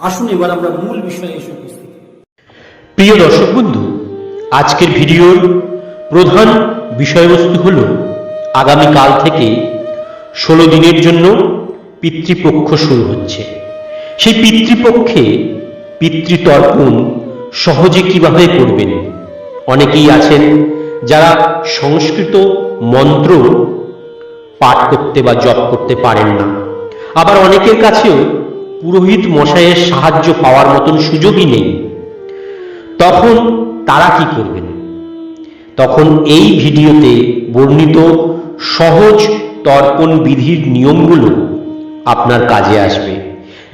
আসুন এবার আমরা মূল বিষয়ে এসে উপস্থিত। প্রিয় দর্শক বন্ধু, আজকের ভিডিওর প্রধান বিষয়বস্তু হল আগামীকাল থেকে ষোলো দিনের জন্য পিতৃপক্ষ শুরু হচ্ছে। সেই পিতৃপক্ষে পিতৃতর্পণ সহজে কীভাবে করবেন? অনেকেই আছেন যারা সংস্কৃত মন্ত্র পাঠ করতে বা জপ করতে পারেন না। আবার অনেকের কাছেও পুরোহিত মশাইয়ের সাহায্য পাওয়ার মতন সুযোগই নেই। তখন তারা কি করবেন? তখন এই ভিডিওতে বর্ণিত সহজ তর্পণ বিধির নিয়মগুলো আপনার কাজে আসবে,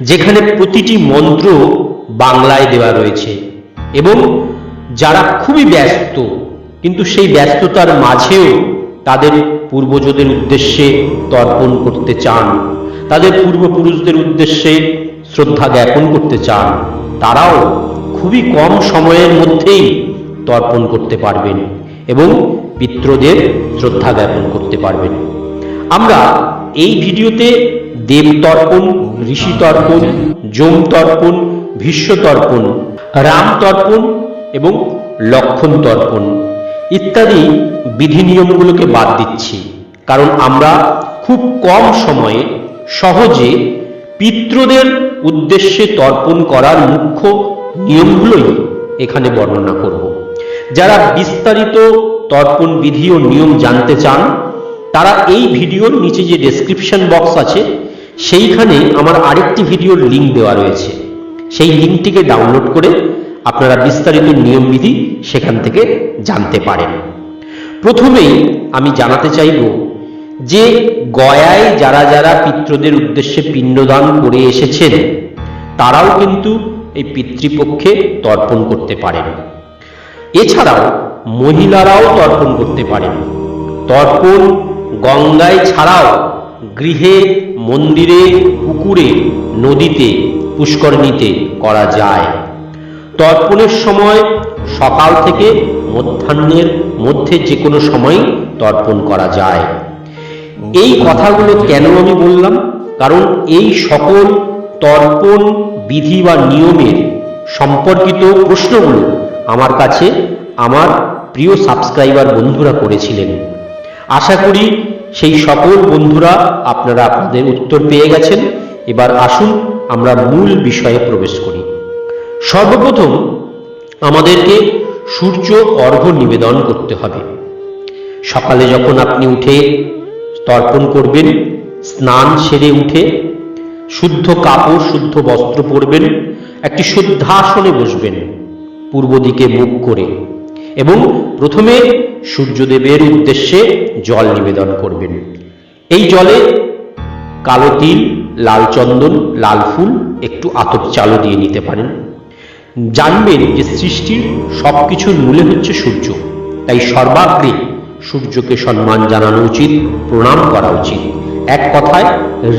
যেখানে প্রতিটি মন্ত্র বাংলায় দেওয়া রয়েছে এবং যারা খুবই ব্যস্ত, কিন্তু সেই ব্যস্ততার মাঝেও তাদের পূর্বজদের উদ্দেশ্যে তর্পণ করতে চান। তাদের পূর্বপুরুষদের উদ্দেশ্যে শ্রদ্ধা জ্ঞাপন করতে চান। তারাও খুবই কম সময়ের মধ্যেই তর্পণ করতে পারবেন এবং পিত্রদের শ্রদ্ধা জ্ঞাপন করতে পারবেন। আমরা এই ভিডিওতে দেব তর্পণ, ঋষি তর্পণ, যম তর্পণ, ভীষ্ম তর্পণ, রাম তর্পণ এবং লক্ষণ তর্পণ ইত্যাদি বিধি নিয়মগুলোকে বাদ দিচ্ছি। কারণ আমরা খুব কম সময়ে সহজে পিত্রদের উদ্দেশ্যে তর্পণ করার মুখ্য নিয়মগুলোই এখানে বর্ণনা করব। যারা বিস্তারিত তর্পণ বিধি ও নিয়ম জানতে চান, তারা এই ভিডিওর নিচে যে ডেসক্রিপশন বক্স আছে, সেইখানে আমার আরেকটি ভিডিওর লিঙ্ক দেওয়া রয়েছে। সেই লিঙ্কটিকে ডাউনলোড করে আপনারা বিস্তারিত নিয়মবিধি সেখান থেকে জানতে পারেন। প্রথমেই আমি জানাতে চাইব যে গয়ায় যারা যারা পিত্রদের উদ্দেশ্যে পিণ্ডদান করে এসেছেন, তারাও কিন্তু এই পিতৃপক্ষে তর্পণ করতে পারেন। এছাড়াও মহিলারাও তর্পণ করতে পারেন। তর্পণ গঙ্গায় ছাড়াও গৃহে, মন্দিরে, পুকুরে, নদীতে, পুষ্করণীতে করা যায়। তর্পণের সময় সকাল থেকে মধ্যাহ্নের মধ্যে যে কোনো সময় তর্পণ করা যায়। এই কথাগুলো কেন আমি বললাম? কারণ এই সকল তর্পণ বিধি বা নিয়মের সম্পর্কিত প্রশ্নগুলো আমার কাছে আমার প্রিয় সাবস্ক্রাইবার বন্ধুরা করেছিলেন। আশা করি সেই সকল বন্ধুরা আপনারা আপনাদের উত্তর পেয়ে গেছেন। এবার আসুন আমরা মূল বিষয়ে প্রবেশ করি। সর্বপ্রথম আমাদেরকে সূর্য অর্ঘ্য নিবেদন করতে হবে। সকালে যখন আপনি উঠে তর্পণ করবেন, স্নান সেরে উঠে শুদ্ধ কাপড়, শুদ্ধ বস্ত্র পরবেন, একটি শুদ্ধাসনে বসবেন, পূর্ব দিকে মুখ করে এবং প্রথমে সূর্যদেবের উদ্দেশ্যে জল নিবেদন করবেন। এই জলে কালো তিল, লাল চন্দন, লাল ফুল, একটু আতপ চালও দিয়ে নিতে পারেন। জানবেন যে সৃষ্টির সবকিছুর মূলে হচ্ছে সূর্য, তাই সর্বাগ্রে সূর্যকে সম্মান জানানো উচিত, প্রণাম করা উচিত। এক কথায়,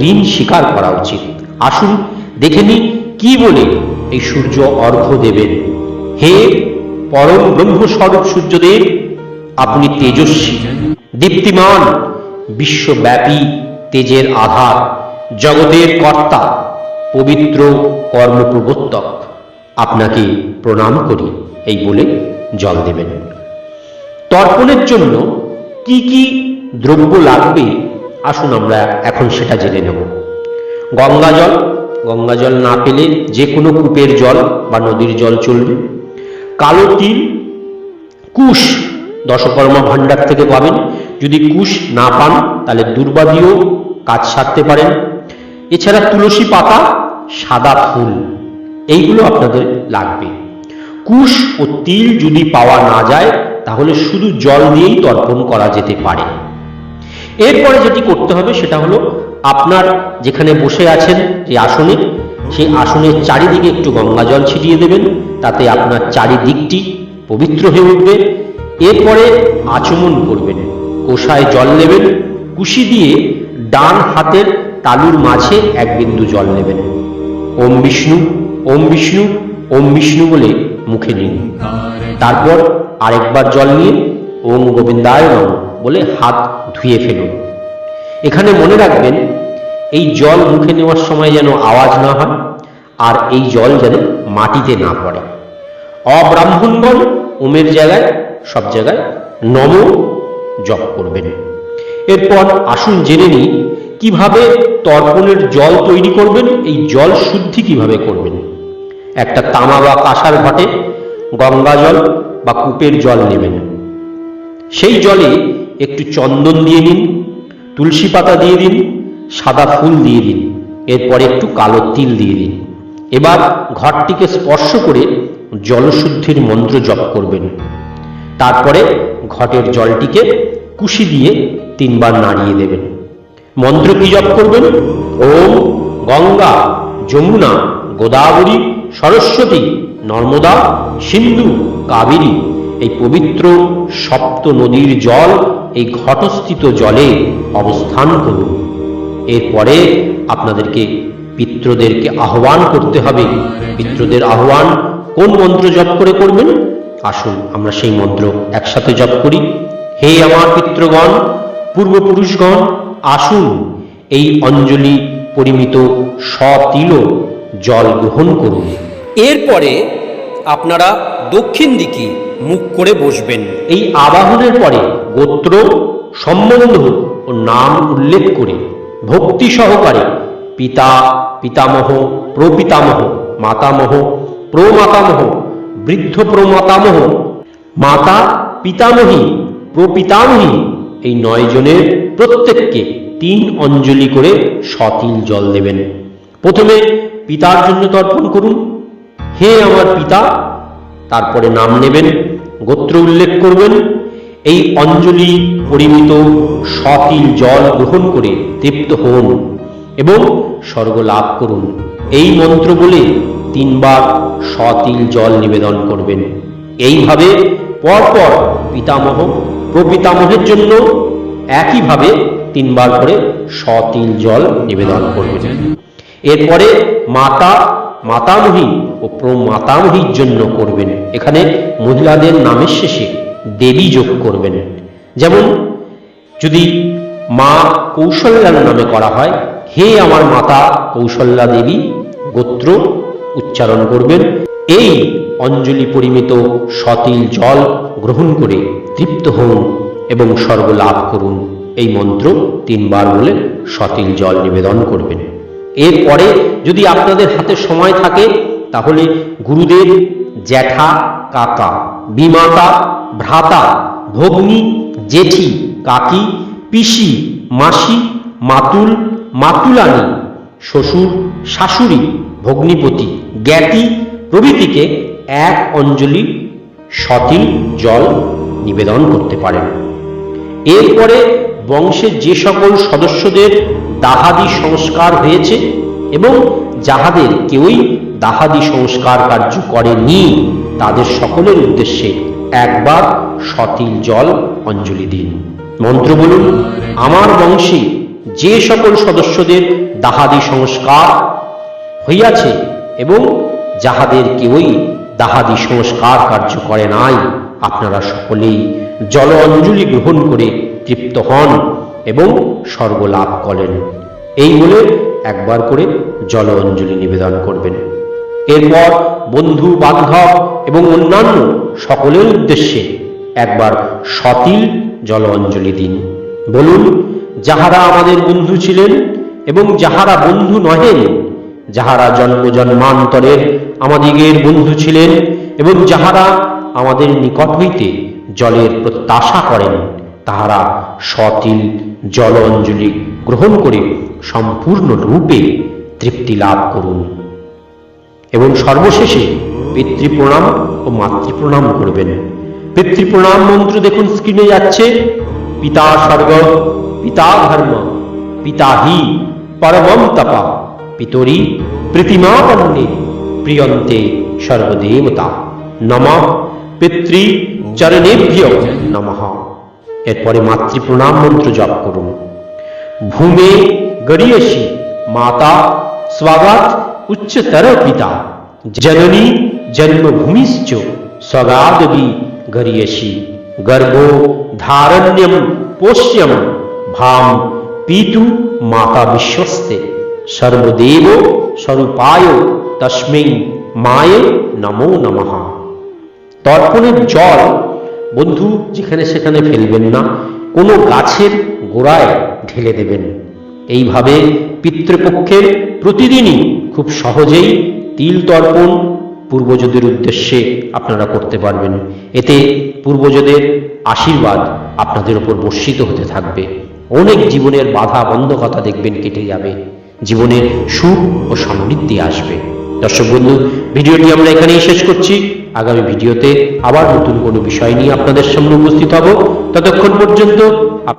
ঋণ স্বীকার করা উচিত। আসুন, দেখে নি কি বলে এই সূর্য অর্ঘ্য দেবেন। হে পরম ব্রহ্মস্বরূপ সূর্যদেব, আপনি তেজস্বী, দীপ্তিমান, বিশ্বব্যাপী তেজের আধার, জগতের কর্তা, পবিত্র কর্মপ্রবর্তক। আপনাকে প্রণাম করি, এই বলে জল দেবেন। তর্পণের জন্য কি কি দ্রব্য লাগবে? আসুন আমরা এখন সেটা জেনে নেব। গঙ্গা জল গঙ্গা জল না পেলে যে কোনো কূপের জল বা নদীর জল চলবে। কালো তিল, কুশ দশকর্মা ভাণ্ডার থেকে পাবেন। যদি কুশ না পান, তাহলে দুর্বা দিয়েও কাজ সারতে পারেন। এছাড়া তুলসী পাতা, সাদা ফুল, এইগুলো আপনাদের লাগবে। কুশ ও তিল যদি পাওয়া না যায় তাহলে শুধু জল দিয়েই তর্পণ করা যেতে পারে। এরপরে যেটি করতে হবে সেটা হলো আপনার যেখানে বসে আছেন যে আসনে, সেই আসনের চারিদিকে একটু গঙ্গা জল ছিটিয়ে দেবেন, তাতে আপনার চারিদিকটি পবিত্র হয়ে উঠবে। এরপরে আচমন করবেন, কোষায় জল নেবেন, কুশি দিয়ে ডান হাতের তালুর মাঝে এক বিন্দু জল নেবেন। ওম বিষ্ণু ওম বিষ্ণু ওম বিষ্ণু বলে মুখে নিন। তারপর আরেকবার জল নিয়ে ওম গোবিন্দায় নম বলে হাত ধুয়ে ফেলুন। এখানে মনে রাখবেন, এই জল মুখে নেওয়ার সময় যেন আওয়াজ না হয় আর এই জল যেন মাটিতে না পড়ে। অব্রাহ্মণগণ ওমের জায়গায়, সব জায়গায় নম জপ করবেন। এরপর আসুন জেনে নিই, কীভাবে তর্পণের জল তৈরি করবেন, এই জল শুদ্ধি কীভাবে করবেন। একটা তামা বা কাঁসার ঘটে, গঙ্গা জল বা কূপের জল নেবেন। সেই জলে একটু চন্দন দিয়ে দিন, তুলসী পাতা দিয়ে দিন, সাদা ফুল দিয়ে দিন, এরপর একটু কালো তিল দিয়ে দিন। এবার ঘরটিকে স্পর্শ করে জলশুদ্ধির মন্ত্র জপ করবেন। তারপরে ঘটের জলটিকে কুশি দিয়ে তিনবার নাড়িয়ে দেবেন। মন্ত্র কি জপ করবেন? ওম গঙ্গা, যমুনা, গোদাবরী, সরস্বতী নর্মদা, সিন্ধু, কাবেরী, এই পবিত্র সপ্ত নদীর জল এই ঘটস্থিত জলে অবস্থান করুন। এরপরে আপনাদেরকে পিত্রদেরকে আহ্বান করতে হবে। পিত্রদের আহ্বান কোন মন্ত্র জপ করে করবেন? আসুন, আমরা সেই মন্ত্র একসাথে জপ করি। হে আমার পিত্রগণ পূর্বপুরুষগণ, আসুন, এই অঞ্জলি পরিমিত সতিল জল গ্রহণ করুন। এরপরে আপনারা দক্ষিণ দিকে মুখ করে বসবেন। এই আবাহনের পরে গোত্র, সম্বন্ধ ও নাম উল্লেখ করে ভক্তি সহকারে পিতা, পিতামহ, প্রপিতামহ, মাতামহ, প্রমাতামহ, বৃদ্ধ প্রমাতামহ, মাতা, পিতামহী, প্রপিতামহী এই নয় জনের প্রত্যেককে তিন অঞ্জলি করে সতিল জল দেবেন। প্রথমে পিতার জন্য তর্পণ করুন হে আমার পিতা, তারপরে নাম নেবেন, গোত্র উল্লেখ করবেন। এই অঞ্জলি পরিমিত সতিল জল গ্রহণ করে তৃপ্ত হন এবং স্বর্গ লাভ করুন। এই মন্ত্র বলে তিনবার সতিল জল নিবেদন করবেন। এইভাবে পরপর পিতামহ প্রপিতামহের জন্য একইভাবে তিনবার করে সতিল জল নিবেদন করবেন। এরপরে মাতা মাতামহী ও প্রমাতামহীর জন্য করবেন। এখানে মহিলাদের নামের শেষে দেবী যোগ করবেন। যেমন, যদি মা কৌশল্যার নামে করা হয়, হে আমার মাতা কৌশল্যা দেবী, গোত্র উচ্চারণ করবেন। এই অঞ্জলি পরিমিত সতিল জল গ্রহণ করে তৃপ্ত হন এবং স্বর্গ লাভ করুন। এই মন্ত্র তিনবার বলে সতিল জল নিবেদন করবেন। এরপরে যদি আপনাদের হাতে সময় থাকে, তাহলে গুরুদেব, জ্যাঠা, কাকা, বিমাতা, ভ্রাতা, ভগ্নী, জেঠি, কাকি, পিসি, মাসি, মাতুল, মাতুলানি, শ্বশুর, শাশুড়ি, ভগ্নিপতি, জ্ঞাতি প্রভৃতিকে এক অঞ্জলি সতিল জল নিবেদন করতে পারেন। এরপরে বংশের যে সকল সদস্যদের দাহাদি সংস্কার হয়েছে এবং যাহাদের কেউই দাহাদি সংস্কার কার্য করেনি, তাদের সকলের উদ্দেশ্যে একবার সতিল জল অঞ্জলি দিন। মন্ত্র বলুন, আমার বংশে যে সকল সদস্যদের দাহাদি সংস্কার হইয়াছে এবং যাহাদের কেউই দাহাদি সংস্কার কার্য করে নাই, আপনারা সকলেই জল অঞ্জলি গ্রহণ করে তৃপ্ত হন। এবং স্বর্গ লাভ করেন। এই বলে একবার করে জল অঞ্জলি নিবেদন করবেন। এরপর বন্ধু, বান্ধব এবং অন্যান্য সকলের উদ্দেশ্যে একবার সতিল জল অঞ্জলি দিন। বলুন, যাহারা আমাদের বন্ধু ছিলেন এবং যাহারা বন্ধু নহেন, যাহারা জন্ম জন্মান্তরের আমাদিগের বন্ধু ছিলেন এবং যাহারা আমাদের নিকট হইতে জলের প্রত্যাশা করেন, তাহারা সতিল জল অঞ্জলি গ্রহণ করে সম্পূর্ণ রূপে তৃপ্তি লাভ করুন। এবং সর্বশেষে পিতৃপ্রণাম ও মাতৃপ্রণাম করবেন। পিতৃপ্রণাম মন্ত্র দেখুন স্ক্রিনে যাচ্ছে। পিতা স্বর্গ, পিতা ধর্ম, পিতা হি, পরমম তপা, পিতরি প্রীতিমাপন্নে প্রিয়ন্তে সর্বদেবতা। নম পিতৃ চরণেভ্য নমঃ। এরপরে মাতৃ প্রণাম মন্ত্র জপ করুন। ভূমে গড়িয়সি মাতা, স্বাগত উচ্চতর পিতা। জননী জন্মভূমিশ্চ স্বগাদবি গরিয়সি গর্ভো ধারণ্যম পোষ্যম ভাম পিতু মাতা বিশ্বস্তে। সর্বদেব স্বরূপায় তস্मै মায়ে নমো নমঃ। তর্পণের জল বন্ধু, যেখানে সেখানে ফেলবেন না। কোনো গাছের গোড়ায় ঢেলে দেবেন। এইভাবে পিতৃপক্ষের প্রতিদিনই খুব সহজেই তিল তর্পণ পূর্বজদের উদ্দেশ্যে আপনারা করতে পারবেন। এতে পূর্বজদের আশীর্বাদ আপনাদের ওপর বর্ষিত হতে থাকবে। অনেক জীবনের বাধা, বন্ধকতা দেখবেন কেটে যাবে। জীবনের সুখ ও সমৃদ্ধি আসবে। দর্শক বন্ধু, ভিডিওটি আমরা এখানেই শেষ করছি। আগামী ভিডিওতে আবার নতুন কোনো বিষয় নিয়ে আপনাদের সামনে উপস্থিত হব। ততক্ষণ পর্যন্ত